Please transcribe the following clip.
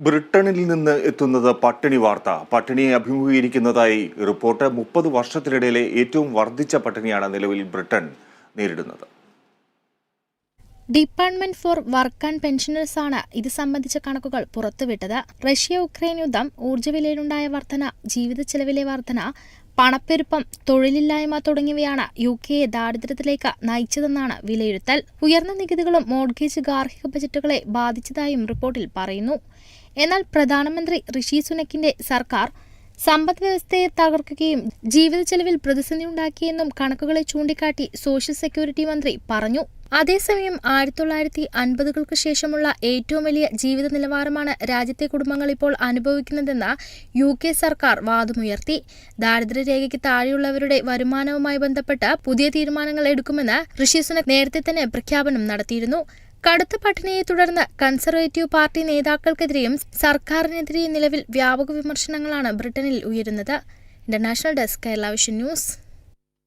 ബ്രിട്ടനിൽ നിന്ന് എത്തുന്നത് പട്ടിണി വാർത്ത. പട്ടിണിയെ അഭിമുഖീകരിക്കുന്നതായി റിപ്പോർട്ട് മുപ്പത് വർഷത്തിനിടയിലെ ഏറ്റവും വർദ്ധിച്ച പട്ടിണിയാണ് നിലവിൽ ബ്രിട്ടൻ നേരിടുന്നത്. Department for work and pensioners ആണ് ഇത് സംബന്ധിച്ച കണക്കുകൾ പുറത്തുവിട്ടത്. റഷ്യ ഉക്രൈൻ യുദ്ധം ഊർജവിലയിലുണ്ടായ വർധന ജീവിത ചെലവിലെ വർധന പണപ്പെരുപ്പം തൊഴിലില്ലായ്മ തുടങ്ങിയവയാണ് യു കെയെ ദാരിദ്ര്യത്തിലേക്ക് നയിച്ചതെന്നാണ് വിലയിരുത്തൽ. ഉയർന്ന നികുതികളും മോഡ്ഗേജ് ഗാർഹിക ബജറ്റുകളെ ബാധിച്ചതായും റിപ്പോർട്ടിൽ പറയുന്നു. എന്നാൽ പ്രധാനമന്ത്രി ഋഷി സുനക്കിന്റെ സർക്കാർ സമ്പദ് വ്യവസ്ഥയെ തകർക്കുകയും ജീവിത ചെലവിൽ പ്രതിസന്ധി ഉണ്ടാക്കിയെന്നും കണക്കുകളെ ചൂണ്ടിക്കാട്ടി സോഷ്യൽ സെക്യൂരിറ്റി മന്ത്രി പറഞ്ഞു. അതേസമയം ആയിരത്തി തൊള്ളായിരത്തി അൻപതുകൾക്ക് ശേഷമുള്ള ഏറ്റവും വലിയ ജീവിത നിലവാരമാണ് രാജ്യത്തെ കുടുംബങ്ങൾ ഇപ്പോൾ അനുഭവിക്കുന്നതെന്ന് യു കെ സർക്കാർ വാദമുയർത്തി. ദാരിദ്ര്യരേഖയ്ക്ക് താഴെയുള്ളവരുടെ വരുമാനവുമായി ബന്ധപ്പെട്ട് പുതിയ തീരുമാനങ്ങൾ എടുക്കുമെന്ന് ഋഷി സുനക് നേരത്തെ തന്നെ പ്രഖ്യാപനം നടത്തിയിരുന്നു. കടുത്ത പട്ടിണിയെ തുടർന്ന് കൺസർവേറ്റീവ് പാർട്ടി നേതാക്കൾക്കെതിരെയും സർക്കാരിനെതിരെയും നിലവിൽ വ്യാപക വിമർശനങ്ങളാണ് ബ്രിട്ടനിൽ ഉയരുന്നത്. International desk Kerala vision news.